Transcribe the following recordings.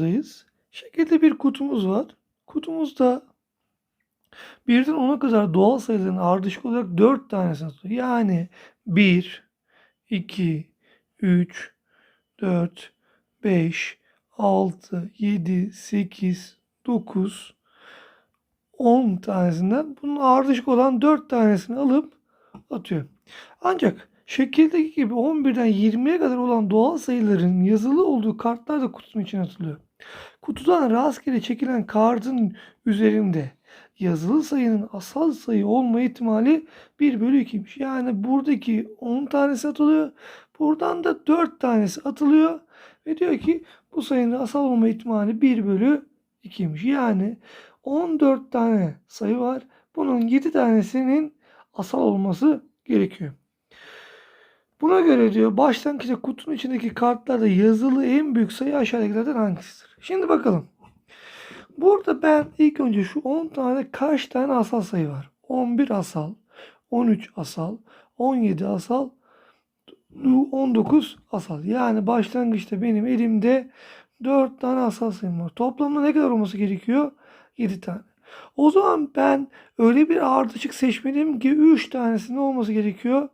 buradayız. Şekilde bir kutumuz var. Kutumuzda birden 10'a kadar doğal sayıların ardışık olarak 4 tanesini tutuyor. Yani 1, 2, 3, 4, 5, 6, 7, 8, 9, 10 tanesinden bunun ardışık olan 4 tanesini alıp atıyor. Ancak şekildeki gibi 11'den 20'ye kadar olan doğal sayıların yazılı olduğu kartlar da kutunun içine atılıyor. Kutudan rastgele çekilen kartın üzerinde yazılı sayının asal sayı olma ihtimali 1 bölü 2'ymiş. Yani buradaki 10 tanesi atılıyor. Buradan da 4 tanesi atılıyor. Ve diyor ki bu sayının asal olma ihtimali 1 bölü 2'ymiş. Yani 14 tane sayı var. Bunun 7 tanesinin asal olması gerekiyor. Buna göre diyor başlangıçta kutunun içindeki kartlarda yazılı en büyük sayı aşağıdakilerden hangisidir? Şimdi bakalım. Burada ben ilk önce şu 10 tane kaç tane asal sayı var? 11 asal, 13 asal, 17 asal, 19 asal. Yani başlangıçta benim elimde 4 tane asal sayım var. Toplamda ne kadar olması gerekiyor? 7 tane. O zaman ben öyle bir ardışık seçmeliyim ki 3 tanesinin olması gerekiyor.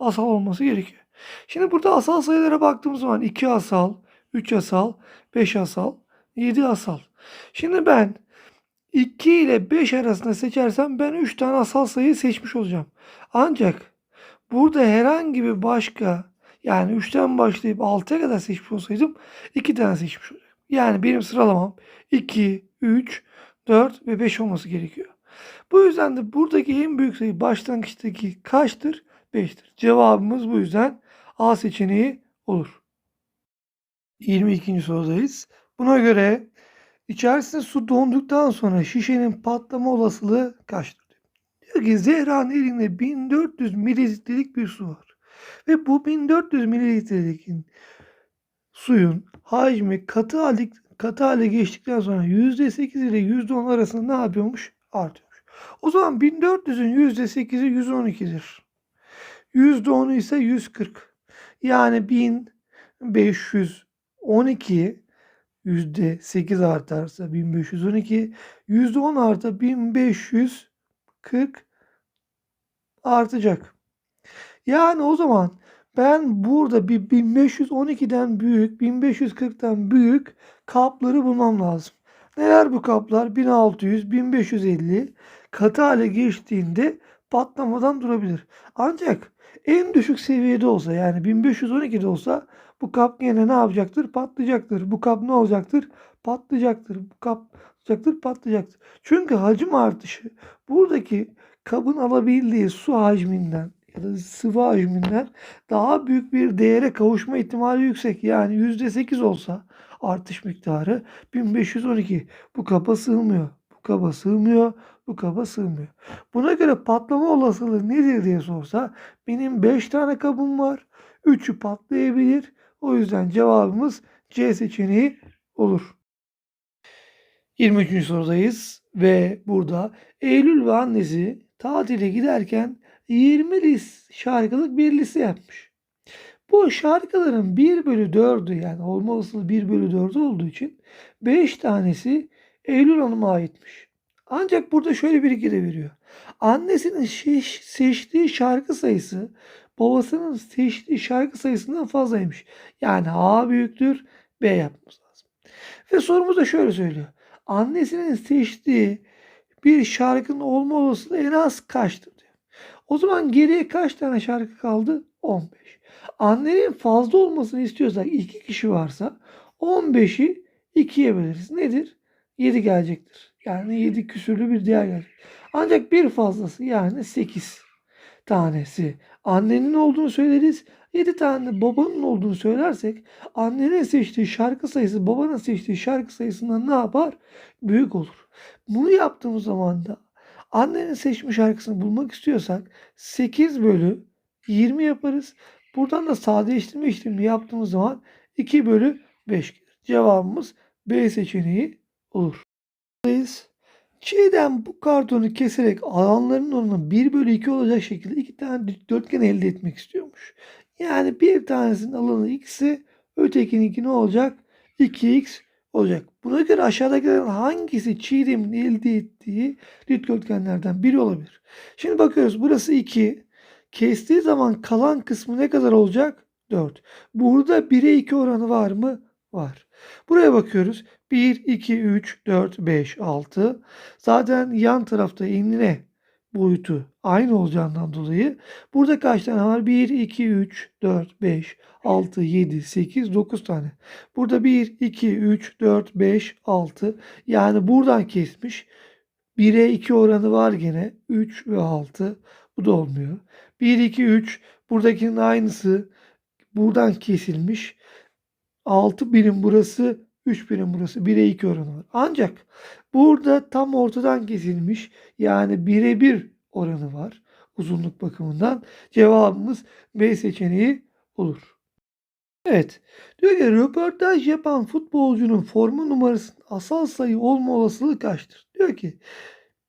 Asal olması gerekiyor. Şimdi burada asal sayılara baktığımız zaman 2 asal, 3 asal, 5 asal, 7 asal. Şimdi ben 2 ile 5 arasında seçersem ben 3 tane asal sayı seçmiş olacağım. Ancak burada herhangi bir başka yani 3'ten başlayıp 6'ya kadar seçmiş olsaydım 2 tane seçmiş olacağım. Yani benim sıralamam 2, 3, 4 ve 5 olması gerekiyor. Bu yüzden de buradaki en büyük sayı başlangıçtaki kaçtır? 5'tir. Cevabımız bu yüzden A seçeneği olur. 22. sorudayız. Buna göre içerisinde su donduktan sonra şişenin patlama olasılığı kaçtır? Diyor ki Zehra'nın elinde 1400 mililitrelik bir su var. Ve bu 1400 mililitrelik suyun hacmi katı hale, katı hale geçtikten sonra %8 ile %10 arasında ne yapıyormuş? Artıyormuş. O zaman 1400'ün %8'i 112'dir. %10'u ise 140. Yani 1512 %8 artarsa 1512 %10 arta 1540 artacak. Yani o zaman ben burada bir 1512'den büyük 1540'tan büyük kapları bulmam lazım. Neler bu kaplar? 1600, 1550 katı hale geçtiğinde patlamadan durabilir. Ancak en düşük seviyede olsa yani 1512'de olsa bu kap yine ne yapacaktır? Patlayacaktır. Bu kap ne olacaktır? Patlayacaktır. Bu kap patlayacaktır, patlayacaktır. Çünkü hacim artışı buradaki kabın alabildiği su hacminden ya da sıvı hacminden daha büyük bir değere kavuşma ihtimali yüksek. Yani %8 olsa artış miktarı 1512. Bu kaba sığmıyor. Bu kaba sığmıyor. Bu kaba sığmıyor. Buna göre patlama olasılığı nedir diye sorsa benim 5 tane kabım var. 3'ü patlayabilir. O yüzden cevabımız C seçeneği olur. 23. sorudayız ve burada Eylül ve annesi tatile giderken 20 list şarkılık bir liste yapmış. Bu şarkıların 1 bölü 4'ü yani olma olasılığı 1 bölü 4 olduğu için 5 tanesi Eylül Hanım'a aitmiş. Ancak burada şöyle bir iki de veriyor. Annesinin şeş, seçtiği şarkı sayısı babasının seçtiği şarkı sayısından fazlaymış. Yani A büyüktür B yapmamız lazım. Ve sorumuz da şöyle söylüyor. Annesinin seçtiği bir şarkının olma olasılığı en az kaçtır diyor. O zaman geriye kaç tane şarkı kaldı? 15. Annenin fazla olmasını istiyorsak iki kişi varsa 15'i 2'ye böleriz. Nedir? 7 gelecektir. Yani 7 küsürlü bir değer gelecek. Ancak bir fazlası yani 8 tanesi annenin olduğunu söyleriz. 7 tane babanın olduğunu söylersek annenin seçtiği şarkı sayısı babanın seçtiği şarkı sayısından ne yapar? Büyük olur. Bunu yaptığımız zaman da annenin seçmiş şarkısını bulmak istiyorsak 8 bölü 20 yaparız. Buradan da sadeleştirme işlemi yaptığımız zaman 2 bölü 5 gelir. Cevabımız B seçeneği olur. Çiğdem bu kartonu keserek alanların oranı 1 bölü 2 olacak şekilde iki tane dikdörtgen elde etmek istiyormuş. Yani bir tanesinin alanı x'e ötekininki ne olacak? 2x olacak. Buna göre aşağıdakilerden hangisi Çiğdem'in elde ettiği dikdörtgenlerden biri olabilir? Şimdi bakıyoruz. Burası 2. Kestiği zaman kalan kısmı ne kadar olacak? 4. Burada 1'e 2 oranı var mı? Var. Buraya bakıyoruz. 1, 2, 3, 4, 5, 6. Zaten yan tarafta enine boyutu aynı olacağından dolayı burada kaç tane var? 1, 2, 3, 4, 5, 6, 7, 8, 9 tane. Burada 1, 2, 3, 4, 5, 6. Yani buradan kesmiş. 1'e 2 oranı var gene. 3 ve 6. Bu da olmuyor. 1, 2, 3. Buradakinin aynısı. Buradan kesilmiş. 6 birim burası. 3 birim burası. 1'e 2 oranı var. Ancak burada tam ortadan kesilmiş. Yani 1'e 1 oranı var. Uzunluk bakımından. Cevabımız B seçeneği olur. Evet. Diyor ki röportaj yapan futbolcunun forma numarasının asal sayı olma olasılığı kaçtır? Diyor ki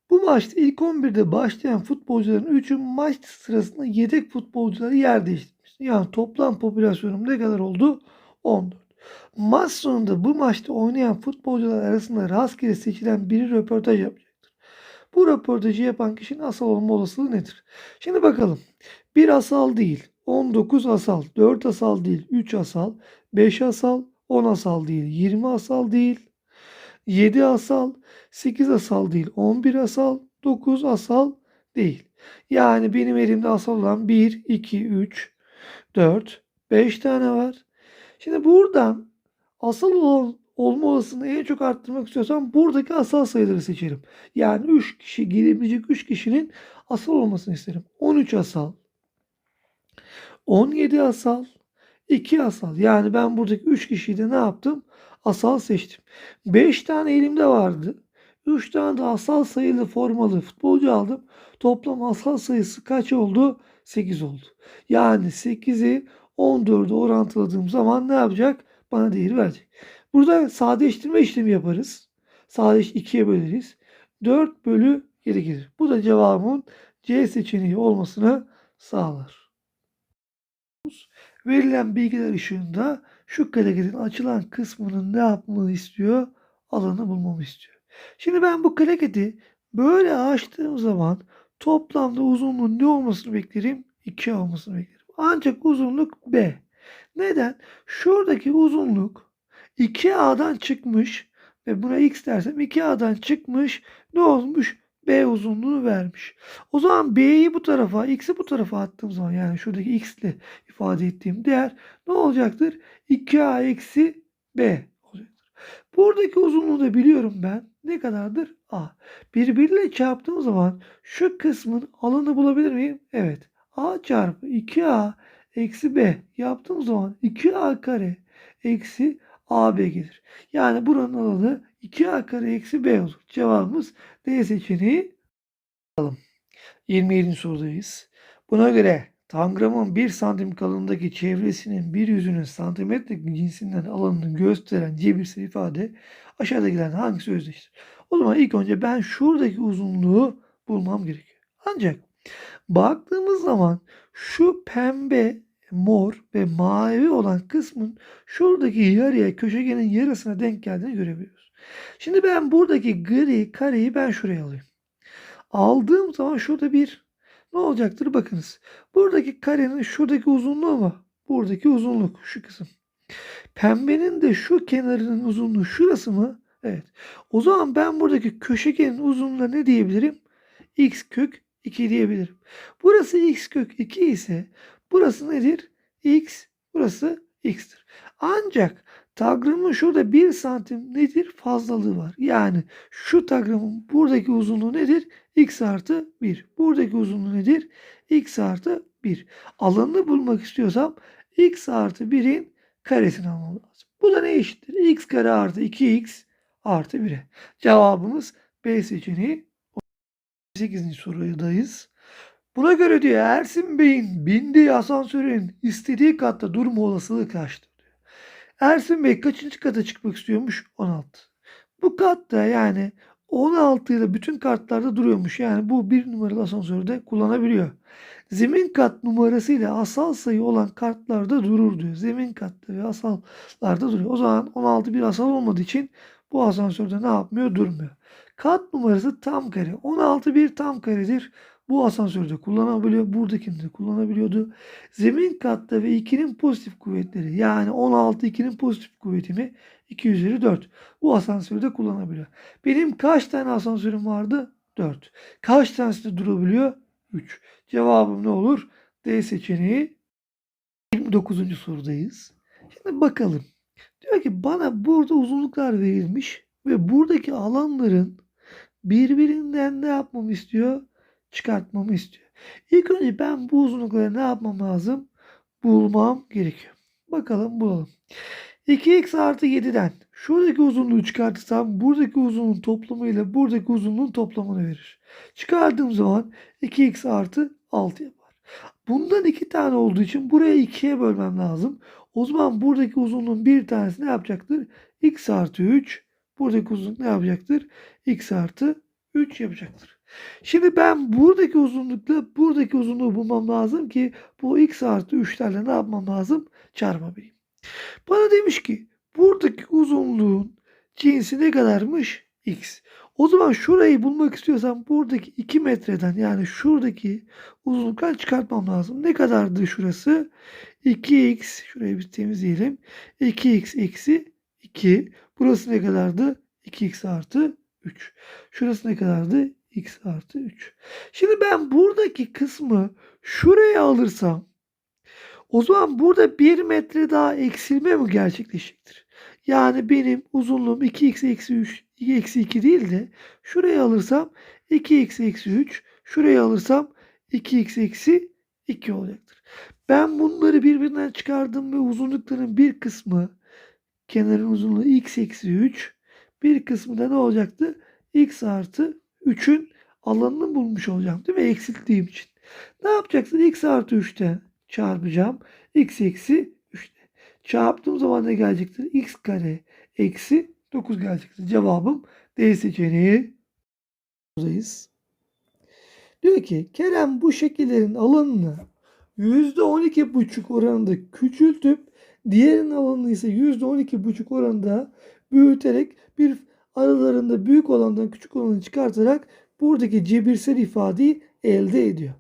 bu maçta ilk 11'de başlayan futbolcuların 3'ü maç sırasında yedek futbolcuları yer değiştirmiş. Yani toplam popülasyonum ne kadar oldu? 14. Maç sonunda bu maçta oynayan futbolcular arasında rastgele seçilen biri röportaj yapacaktır. Bu röportajı yapan kişinin asal olma olasılığı nedir? Şimdi bakalım. Bir asal değil. 19 asal, 4 asal değil, 3 asal, 5 asal, 10 asal değil, 20 asal değil, 7 asal, 8 asal değil, 11 asal, 9 asal değil. Yani benim elimde asal olan 1, 2, 3, 4, 5 tane var. Şimdi buradan asal olan olma olasılığını en çok arttırmak istiyorsam buradaki asal sayıları seçerim. Yani 3 kişi girebilecek 3 kişinin asal olmasını isterim. 13 asal, 17 asal, 2 asal. Yani ben buradaki 3 kişiyi de ne yaptım? Asal seçtim. 5 tane elimde vardı. 3 tane de asal sayılı formalı futbolcu aldım. Toplam asal sayısı kaç oldu? 8 oldu. Yani 8'i 14'e orantıladığım zaman ne yapacak? Bana değeri verecek. Burada sadeleştirme işlemi yaparız. Sadeleş 2'ye böleriz. 4 bölü 7 gelir. Bu da cevabın C seçeneği olmasını sağlar. Verilen bilgiler ışığında şu kareketin açılan kısmının ne yapmamı istiyor? Alanı bulmamı istiyor. Şimdi ben bu kareketi böyle açtığım zaman toplamda uzunluğun ne olmasını beklerim? 2 olmasını beklerim. Ancak uzunluk B. Neden? Şuradaki uzunluk 2A'dan çıkmış ve buna X dersem 2A'dan çıkmış ne olmuş? B uzunluğunu vermiş. O zaman B'yi bu tarafa, X'i bu tarafa attığım zaman yani şuradaki X ile ifade ettiğim değer ne olacaktır? 2A eksi B olacaktır. Buradaki uzunluğu da biliyorum ben. Ne kadardır? A. Birbiriyle çarptığım zaman şu kısmın alanı bulabilir miyim? Evet. A çarpı 2A eksi B yaptığım zaman 2A kare eksi AB gelir. Yani buranın alanı 2A kare eksi B olur. Cevabımız D seçeneği. Bakalım. 27. sorudayız. Buna göre tangramın 1 santim kalınlığındaki çevresinin bir yüzünün santimetre cinsinden alanını gösteren cebirsel ifade aşağıdakilerden hangisi özdeştir? O zaman ilk önce ben şuradaki uzunluğu bulmam gerekiyor. Ancak baktığımız zaman şu pembe mor ve mavi olan kısmın şuradaki yarıya köşegenin yarısına denk geldiğini görebiliyoruz. Şimdi ben buradaki gri kareyi ben şuraya alayım. Aldığım zaman şurada bir ne olacaktır bakınız. Buradaki karenin şuradaki uzunluğu mu? Buradaki uzunluk şu kısım. Pembenin de şu kenarının uzunluğu şurası mı? Evet. O zaman ben buradaki köşegenin uzunluğuna ne diyebilirim? x kök 2 diyebilirim. Burası x kök 2 ise burası nedir? x, burası x'tir. Ancak tagramın şurada 1 santim nedir? Fazlalığı var. Yani şu tagramın buradaki uzunluğu nedir? x artı 1. Buradaki uzunluğu nedir? x artı 1. Alanını bulmak istiyorsam x artı 1'in karesini almam lazım. Bu da ne eşittir? x kare artı 2x artı 1'e. Cevabımız B seçeneği. 8. sorudayız. Buna göre diyor Ersin Bey'in bindiği asansörün istediği katta durma olasılığı kaçtır diyor. Ersin Bey kaçıncı kata çıkmak istiyormuş? 16. Bu katta yani 16 ile bütün kartlarda duruyormuş. Yani bu bir numaralı asansörde kullanabiliyor. Zemin kat numarasıyla asal sayı olan kartlarda durur diyor. Zemin katta ve asallarda duruyor. O zaman 16 bir asal olmadığı için bu asansörde ne yapmıyor? Durmuyor. Kat numarası tam kare. 16 bir tam karedir. Bu asansörde kullanabiliyor. Buradakini de kullanabiliyordu. Zemin katta ve 2'nin pozitif kuvvetleri yani 16 2'nin pozitif kuvveti mi? 2 üzeri 4. Bu asansörde kullanabiliyor. Benim kaç tane asansörüm vardı? 4. Kaç tanesi de durabiliyor? 3. Cevabım ne olur? D seçeneği 29. sorudayız. Şimdi bakalım. Diyor ki bana burada uzunluklar verilmiş ve buradaki alanların birbirinden ne yapmamı istiyor? Çıkartmamı istiyor. İlk önce ben bu uzunlukları ne yapmam lazım? Bulmam gerekiyor. Bakalım bulalım. 2x artı 7'den şuradaki uzunluğu çıkartırsam buradaki uzunluğun toplamı ile buradaki uzunluğun toplamını verir. Çıkardığım zaman 2x artı 6 yapar. Bundan iki tane olduğu için buraya 2'ye bölmem lazım. O zaman buradaki uzunluğun bir tanesi ne yapacaktır? x artı 3. Buradaki uzunluk ne yapacaktır? x artı 3 yapacaktır. Şimdi ben buradaki uzunlukla buradaki uzunluğu bulmam lazım ki bu x artı 3'lerle ne yapmam lazım? Çarpabileyim. Bana demiş ki buradaki uzunluğun cinsi ne kadarmış? X. O zaman şurayı bulmak istiyorsam buradaki 2 metreden yani şuradaki uzunluktan çıkartmam lazım. Ne kadardı şurası? 2x şurayı bir temizleyelim. 2x eksi 2. Burası ne kadardı? 2x artı 3. Şurası ne kadardı? x artı 3. Şimdi ben buradaki kısmı şuraya alırsam o zaman burada 1 metre daha eksilme mi gerçekleşecektir? Yani benim uzunluğum 2x eksi 3 eksi 2 değil de şuraya alırsam 2x eksi 3 şuraya alırsam 2x eksi 2 olacaktır. Ben bunları birbirinden çıkardım ve uzunlukların bir kısmı kenarın uzunluğu x eksi 3 bir kısmı da ne olacaktı? x artı 3'ün alanını bulmuş olacağım değil mi? Eksilttiğim için. Ne yapacaksın? x artı 3'te çarpacağım. x eksi 3'te. Çarptığım zaman ne gelecektir? x kare eksi 9 gelecektir. Cevabım D seçeneği. Buradayız. Diyor ki Kerem bu şekillerin alanını %12,5 oranında küçültüp diğerinin alanını ise %12,5 oranında büyüterek bir aralarında büyük olandan küçük olanı çıkartarak buradaki cebirsel ifadeyi elde ediyor.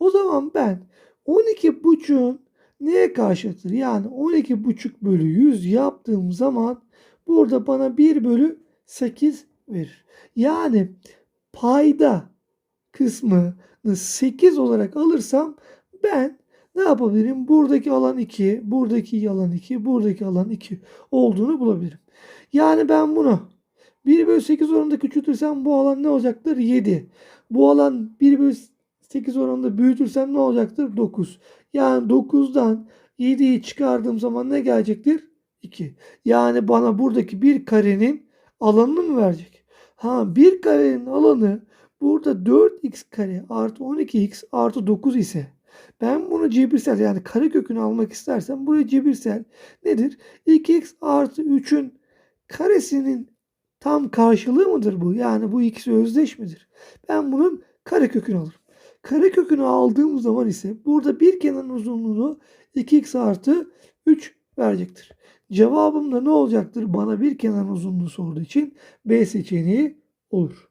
O zaman ben 12,5'un neye karşıtır? Yani 12,5 bölü 100 yaptığım zaman burada bana 1 bölü 8 verir. Yani payda kısmını 8 olarak alırsam ben ne yapabilirim? Buradaki alan 2, buradaki alan 2, buradaki alan 2 olduğunu bulabilirim. Yani ben bunu 1 bölü 8 oranında küçültürsem bu alan ne olacaktır? 7. Bu alan 1 bölü 8 oranında büyütürsem ne olacaktır? 9. Yani 9'dan 7'yi çıkardığım zaman ne gelecektir? 2. Yani bana buradaki bir karenin alanını mı verecek? Ha bir karenin alanı burada 4x kare artı 12x artı 9 ise ben bunu cebirsel yani kare kökünü almak istersem buraya cebirsel nedir? 2x artı 3'ün karesinin tam karşılığı mıdır bu? Yani bu ikisi özdeş midir? Ben bunun kare kökünü alırım. Kare kökünü aldığım zaman ise burada bir kenarın uzunluğunu 2x artı 3 verecektir. Cevabım da ne olacaktır? Bana bir kenarın uzunluğu sorduğu için B seçeneği olur.